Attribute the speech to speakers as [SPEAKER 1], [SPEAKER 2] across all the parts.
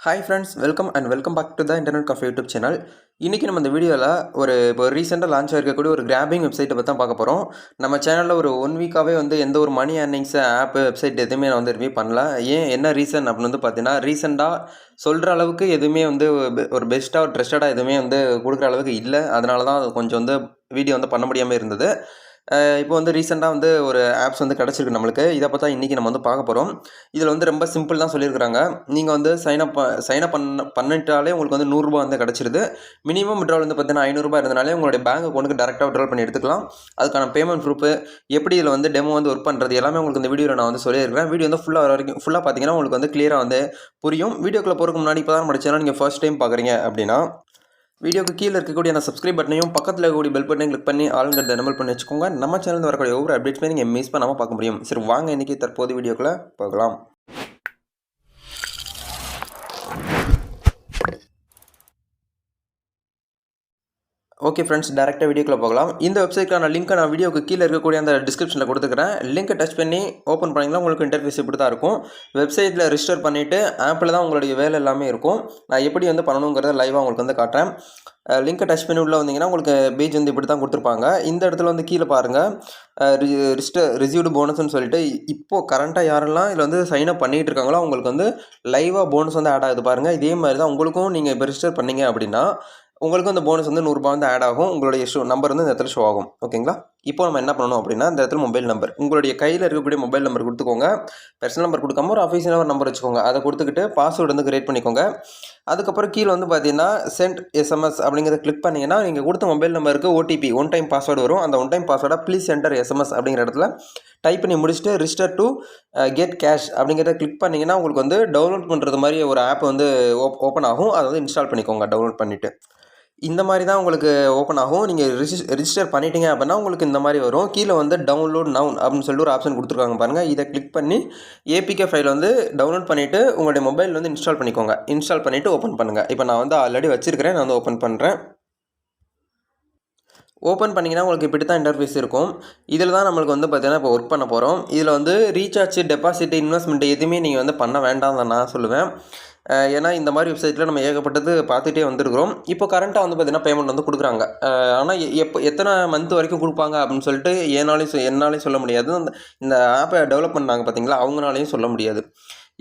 [SPEAKER 1] Hi friends welcome and welcome back to the internet coffee YouTube channel இன்றைக்கி நம்ம இந்த வீடியோவில் ஒரு இப்போ ரீசெண்டாக லான்ச் ஆகிருக்கக்கூடிய ஒரு கிராபிங் வெப்சைட்டை பற்றி தான் பார்க்க போகிறோம் நம்ம சேனலில் ஒரு ஒன் வீக்காகவே வந்து எந்த ஒரு மணி ஏர்னிங்ஸ் ஆப் வெப்சைட் எதுவுமே நான் வந்து ரிவ்யூ பண்ணல. ஏன் என்ன ரீசன் அப்படின்னு வந்து பார்த்தீங்கன்னா ரீசெண்டாக சொல்கிற அளவுக்கு எதுவுமே வந்து ஒரு பெஸ்ட்டாக ஒரு ட்ரெஸ்டடாக எதுவுமே வந்து கொடுக்குற அளவுக்கு இல்லை. அதனால தான் அது கொஞ்சம் வந்து வீடியோ வந்து பண்ண முடியாமல் இருந்தது. இப்போ வந்து ரீசெண்டாக வந்து ஒரு ஆப்ஸ் வந்து கிடச்சிருக்கு நம்மளுக்கு. இதை பார்த்தா இன்றைக்கி நம்ம வந்து பார்க்க போகிறோம் இதில் வந்து ரொம்ப சிம்பிள் தான் சொல்லியிருக்கிறாங்க. நீங்கள் வந்து சைனப் சைனப் பண்ண பண்ணிட்டாலே உங்களுக்கு வந்து நூறுரூபா வந்து கிடச்சிருது. மினிமம் விட்ரால் வந்து பார்த்தீங்கன்னா ஐநூறுரூபா இருந்தனாலே உங்களுடைய பேங்க் அக்கௌண்ட்டுக்கு டேரெக்டாக விட்ரால் பண்ணி எடுத்துக்கலாம். அதுக்கான பேமெண்ட் ப்ரூஃப் எப்படி இதில் வந்து டெமோ வந்து ஒர்க் பண்ணுறது எல்லாமே உங்களுக்கு இந்த வீடியோவில் நான் வந்து சொல்லியிருக்கிறேன். வீடியோ வந்து ஃபுல்லாக வர வரைக்கும் ஃபுல்லாக பார்த்தீங்கன்னா உங்களுக்கு வந்து கிளியராக வந்து புரியும். வீடியோக்குள்ளே போகிறதுக்கு முன்னாடி இப்போ தான் முடிச்சேன்னா நீங்கள் ஃபர்ஸ்ட் டைம் பார்க்குறீங்க அப்படின்னா வீடியோக்கு கீழே இருக்கக்கூடிய அந்த சப்ஸ்கிரைப் பட்டனையும் பக்கத்தில் இருக்கக்கூடிய பெல் பட்டனையும் கிளிக் பண்ணி ஆளுங்கிறத நம்பர் பண்ணி வச்சுக்கோங்க. நம்ம சேனலில் வரக்கூடிய ஒவ்வொரு அப்டேட்ஸுமே நீங்கள் மிஸ் பண்ணாமல் பார்க்க முடியும். சரி வாங்க இன்றைக்கி தற்போது வீடியோக்குள்ளே போகலாம். ஓகே ஃப்ரெண்ட்ஸ் டேரெக்டாக வீடியோக்குள்ளே போகலாம். இந்த வெப்சைட்க்கான லிங்க்கை நான் வீடியோக்கு கீழே இருக்கக்கூடிய அந்த டிஸ்கிரிப்ஷனில் கொடுத்துக்கிறேன். லிங்க்கை டச் பண்ணி ஓப்பன் பண்ணிங்கன்னா உங்களுக்கு இன்டர்ஃபேஸ் இப்படி தான் இருக்கும். வெப்சைட்டில் ரிஜிஸ்டர் பண்ணிவிட்டு ஆப்பில் தான் உங்களுடைய வேலை எல்லாமே இருக்கும். நான் எப்படி வந்து பண்ணணுங்கிறத லைவாக உங்களுக்கு வந்து காட்டுறேன். லிங்கை டச் பண்ணி உள்ளே வந்தீங்கன்னா உங்களுக்கு பேஜ் வந்து இப்படி தான் கொடுத்துருப்பாங்க. இந்த இடத்துல வந்து கீழே பாருங்கள் ரிஜிஸ்டர் ரிசீவ்டு போனஸ்னு சொல்லிட்டு இப்போது கரண்ட்டாக யாரெல்லாம் இதில் வந்து சைன் அப் பண்ணிகிட்டு இருக்காங்களோ அவங்களுக்கு வந்து லைவாக போனஸ் வந்து ஆட் ஆகுது பாருங்கள் இதே மாதிரி தான் உங்களுக்கும் நீங்கள் இப்போ ரிஜிஸ்டர் பண்ணீங்க அப்படின்னா உங்களுக்கும் அந்த போனஸ் வந்து நூறுரூபா வந்து ஆட் ஆகும். உங்களுடைய ஷோ நம்பர் வந்து இந்த இடத்துல ஷோ ஆகும். ஓகேங்களா இப்போ நம்ம என்ன பண்ணணும் அப்படின்னா இந்த இடத்துல மொபைல் நம்பர் உங்களுடைய கையில் இருக்கக்கூடிய மொபைல் நம்பர் கொடுத்துக்கோங்க. பர்சனல் நம்பர் கொடுக்காம ஒரு அஃபீஷியலாக ஒரு நம்பர் வச்சுக்கோங்க. அதை கொடுத்துக்கிட்டு பாஸ்வேர்டு வந்து கிரியேட் பண்ணிக்கோங்க. அதுக்கப்புறம் கீழே வந்து பார்த்தீங்கன்னா சென்ட் எஸ்எம்எஸ் அப்படிங்கிறத கிளிக் பண்ணிங்கன்னா நீங்கள் கொடுத்த மொபைல் நம்பருக்கு ஓடிபி ஒன் டைம் பாஸ்வேர்டு வரும். அந்த ஒன் டைம் பாஸ்வேர்டாக ப்ளீஸ் சென்டர் எஸ்எம்எஸ் அப்படிங்கிற இடத்துல டைப் பண்ணி முடிச்சுட்டு register to get uh, cash அப்படிங்கிறத கிளிக் பண்ணிங்கன்னா உங்களுக்கு வந்து டவுன்லோட் பண்ணுறது மாதிரி ஒரு ஆப் வந்து ஓப்பன் ஆகும். அதை வந்து இன்ஸ்டால் பண்ணிக்கோங்க டவுன்லோட் பண்ணிவிட்டு இந்த மாதிரி தான் உங்களுக்கு ஓப்பன் ஆகும். நீங்கள் ரிஜிஸ் ரிஜிஸ்டர் பண்ணிட்டீங்க அப்படின்னா உங்களுக்கு இந்த மாதிரி வரும். கீழே வந்து டவுன்லோட் நவுன் அப்படின்னு சொல்லிட்டு ஒரு ஆப்ஷன் கொடுத்துருக்காங்க பாருங்கள் இதை கிளிக் பண்ணி ஏபிகே ஃபைல் வந்து டவுன்லோட் பண்ணிவிட்டு உங்களுடைய மொபைல் வந்து இன்ஸ்டால் பண்ணிக்கோங்க. இன்ஸ்டால் பண்ணிவிட்டு ஓப்பன் பண்ணுங்கள் இப்போ நான் வந்து ஆல்ரெடி வச்சுருக்கிறேன். நான் வந்து ஓப்பன் பண்ணுறேன் ஓப்பன் பண்ணிங்கன்னா உங்களுக்கு இப்படி தான் இன்டர்ஃபேஸ் இருக்கும். இதில் தான் நம்மளுக்கு வந்து பார்த்திங்கன்னா இப்போ ஒர்க் பண்ண போகிறோம் இதில் வந்து ரீசார்ஜ் டெபாசிட் இன்வெஸ்ட்மெண்ட் எதுவுமே நீங்கள் வந்து பண்ண வேண்டாம் தான் நான் சொல்லுவேன். ஏன்னா இந்த மாதிரி வெப்சைட்டில் நம்ம ஏகப்பட்டது பார்த்துட்டே வந்திருக்கிறோம். இப்போ கரண்ட்டாக வந்து பார்த்தீங்கன்னா பேமெண்ட் வந்து கொடுக்குறாங்க. ஆனால் எப்போ எத்தனை மந்த் வரைக்கும் கொடுப்பாங்க அப்படின்னு சொல்லிட்டு ஏனாலையும் என்னாலையும் சொல்ல முடியாது. அந்த இந்த ஆப்பை டெவலப் பண்ணாங்க பார்த்தீங்களா அவங்களாலையும் சொல்ல முடியாது.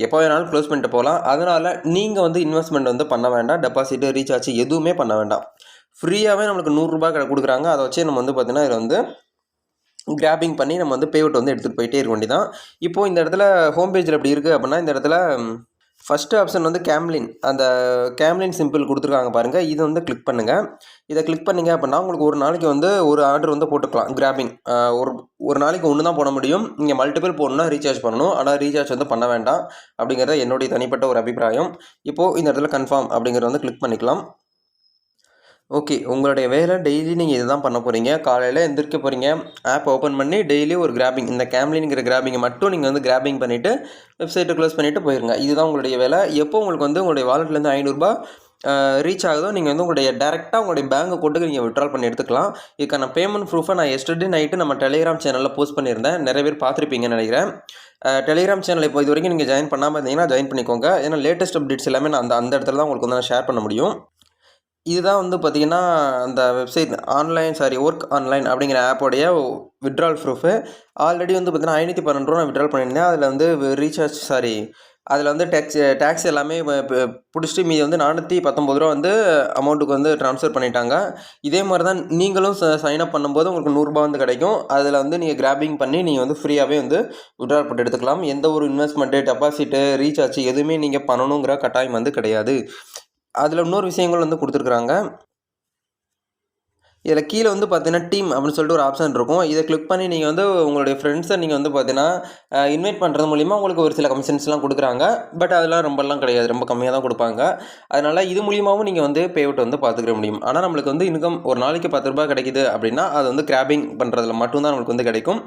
[SPEAKER 1] எப்போ வேணாலும் க்ளோஸ் பண்ணிட்டு போகலாம். அதனால் நீங்கள் வந்து இன்வெஸ்ட்மெண்ட் வந்து பண்ண வேண்டாம். டெபாசிட்டு ரீசார்ஜ் எதுவுமே பண்ண வேண்டாம். ஃப்ரீயாகவே நம்மளுக்கு நூறுரூபா கொடுக்குறாங்க. அதை வச்சு நம்ம வந்து பார்த்திங்கன்னா இதில் வந்து கிராபிங் பண்ணி நம்ம வந்து பேவுட் வந்து எடுத்துகிட்டு போயிட்டே இருக்க வேண்டியதான் இப்போது இந்த இடத்துல ஹோம் பேஜில் எப்படி இருக்குது அப்படின்னா இந்த இடத்துல ஃபஸ்ட்டு ஆப்ஷன் வந்து கேம்லின் அந்த கேம்லின் சிம்பிள் கொடுத்துருக்காங்க பாருங்கள் இதை வந்து கிளிக் பண்ணுங்கள் இதை கிளிக் பண்ணிங்க அப்படின்னா உங்களுக்கு ஒரு நாளைக்கு வந்து ஒரு ஆர்டர் வந்து போட்டுக்கலாம். கிராபிங் ஒரு ஒரு நாளைக்கு ஒன்று தான் போட முடியும். நீங்கள் மல்டிபிள் போடணும்னா ரீசார்ஜ் பண்ணணும். ஆனால் ரீசார்ஜ் வந்து பண்ண வேண்டாம். அப்படிங்கிறது என்னுடைய தனிப்பட்ட ஒரு அபிப்பிராயம். இப்போது இந்த இடத்துல கன்ஃபார்ம் அப்படிங்கிறத வந்து கிளிக் பண்ணிக்கலாம். ஓகே உங்களுடைய வேலை டெய்லி நீங்கள் இதுதான் பண்ண போகிறீங்க காலையில் எந்திரிக்க போகிறீங்க ஆப் ஓப்பன் பண்ணி டெய்லி ஒரு கிராபிங் இந்த கேம்லின்ங்கிற கிராபிங்கை மட்டும் நீங்கள் வந்து கிராபிங் பண்ணிவிட்டு வெப்சைட்டை க்ளோஸ் பண்ணிவிட்டு போயிருங்க. இதுதான் உங்களுடைய வேலை. எப்போ உங்களுக்கு வந்து உங்களுடைய வாலெட்லேருந்து ஐநூறுரூபா ரீச் ஆகுதோ நீங்கள் வந்து உங்களுடைய டேரெக்டாக உங்களுடைய பேங்க் அக்கௌண்ட்டுக்கு நீங்கள் விட்ரால் பண்ணி எடுத்துக்கலாம். இதுக்கான பேமெண்ட் ப்ரூஃபை நான் எஸ்டர்டே நைட்டு நம்ம டெலிகிராம் சேனலில் போஸ்ட் பண்ணியிருந்தேன். நிறைய பேர் பார்த்துருப்பீங்கன்னு நினைக்கிறேன். டெலிகிராம் சேனல் இப்போ இது வரைக்கும் நீங்கள் ஜாயின் பண்ணாமல் இருந்தீங்கன்னா ஜாயின் பண்ணிக்கோங்க. ஏன்னா லேட்டஸ்ட் அப்டேட்ஸ் எல்லாமே நான் அந்த அந்த இடத்துல தான் உங்களுக்கு வந்து நான் ஷேர் பண்ண முடியும். இதுதான் வந்து பார்த்தீங்கன்னா அந்த website online sorry work online அப்படிங்கிற ஆப்போடைய விட்ரால் ப்ரூஃபு ஆல்ரெடி வந்து பார்த்தீங்கன்னா ஐநூற்றி பன்னெண்டு ரூபா நான் விட்ரால் பண்ணியிருந்தேன். அதில் வந்து ரீசார்ஜ் சாரி அதில் வந்து டேக்ஸ் டேக்ஸ் எல்லாமே பிடிச்சிட்டு மீதி வந்து நானூற்றி பத்தொம்பது ரூபா வந்து அமௌண்ட்டுக்கு வந்து ட்ரான்ஸ்ஃபர் பண்ணிட்டாங்க. இதே மாதிரி தான் நீங்களும் சைன் அப் பண்ணும்போது உங்களுக்கு நூறுரூபா வந்து கிடைக்கும். அதில் வந்து நீங்கள் கிராபிங் பண்ணி நீங்கள் வந்து ஃப்ரீயாகவே வந்து விட்ரால் போட்டு எடுத்துக்கலாம். எந்த ஒரு இன்வெஸ்ட்மெண்ட்டு டெபாசிட்டு ரீசார்ஜ் எதுவுமே நீங்கள் பண்ணணுங்கிற கட்டாயம் வந்து கிடையாது. அதில் இன்னொரு விஷயங்கள் வந்து கொடுத்துருக்குறாங்க. இதில் கீழே வந்து பார்த்தீங்கன்னா டீம் அப்படின்னு சொல்லிட்டு ஒரு ஆப்ஷன் இருக்கும். இதை கிளிக் பண்ணி நீங்கள் வந்து உங்களுடைய ஃப்ரெண்ட்ஸை நீங்கள் வந்து பார்த்தீங்கன்னா இன்வைட் பண்ணுறது மூலிமா உங்களுக்கு ஒரு சில கமிஷன்ஸ்லாம் கொடுக்குறாங்க. பட் அதெல்லாம் ரொம்பலாம் கிடையாது. ரொம்ப கம்மியாக தான் கொடுப்பாங்க. அதனால் இது மூலியமாகவும் நீங்கள் வந்து பே அவுட் வந்து பார்த்துக்கிற முடியும். ஆனால் நம்மளுக்கு வந்து இன்கம் ஒரு நாளைக்கு பத்து ரூபாய் கிடைக்குது அப்படின்னா அது வந்து கிராபிங் பண்ணுறதுல மட்டும்தான் நம்மளுக்கு வந்து கிடைக்கும்.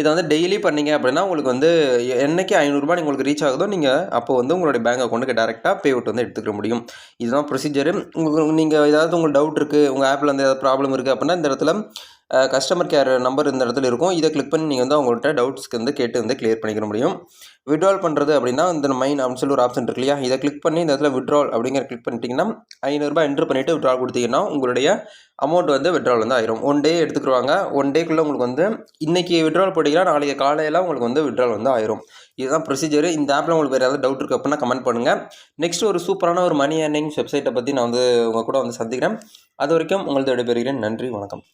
[SPEAKER 1] இதை வந்து டெய்லி பண்ணீங்க அப்படின்னா உங்களுக்கு வந்து என்னைக்கு ஐநூறுரூபா உங்களுக்கு ரீச் ஆகுதோ நீங்கள் அப்போ வந்து உங்களுடைய பேங்க் அக்கௌண்ட்டுக்கு டேரெக்டாக பேவுட் வந்து எடுத்துக்கிற முடியும். இதுதான் ப்ரொசீஜரு உங்களுக்கு நீங்கள் ஏதாவது உங்களுக்கு டவுட் இருக்குது உங்கள் ஆப்பில் வந்து ஏதாவது ப்ராப்ளம் இருக்குது இருக்குது அப்படின்னா இந்த இடத்துல கஸ்டமர் கேர் நம்பர் இந்த இடத்துல இருக்கும். இதை கிளிக் பண்ணி நீங்கள் வந்து அவங்கள்ட்ட டவுட்ஸ்க்கு வந்து கேட்டு வந்து கிளியர் பண்ணிக்கிற முடியும். விட்ரால் பண்ணுறது அப்படின்னா இந்த மைன் அப்படின்னு சொல்லி ஒரு ஆப்ஷன் இருக்கு இல்லையா? இதை கிளிக் பண்ணி இந்த இடத்துல விட்ரால் அப்படிங்கிற கிளிக் பண்ணிட்டீங்கன்னா ஐநூறுரூபா என்ட்ரு பண்ணிவிட்டு விட்ரால் கொடுத்தீங்கன்னா உங்களுடைய அமௌண்ட் வந்து விட்ரால் வந்து ஆயிரும். ஒன் டே எடுத்துக்கிடுவாங்க ஒன் டேக்குள்ளே உங்களுக்கு வந்து இன்றைக்கி விட்ரால் போட்டிங்கன்னா நாளைக்கு காலையில் உங்களுக்கு வந்து விட்ரால் வந்து ஆயிரும். இதுதான் ப்ரொசீஜர் இந்த ஆப்பில் உங்களுக்கு வேறு ஏதாவது டவுட் இருக்குது அப்படின்னா கமெண்ட் பண்ணுங்கள் நெக்ஸ்ட் ஒரு சூப்பரான ஒரு மணி ஏர்னிங் வெப்சைட்டை பற்றி நான் வந்து உங்கள் கூட வந்து சந்திக்கிறேன். அது வரைக்கும் உங்களது விடைபெறுகிறேன். நன்றி வணக்கம்.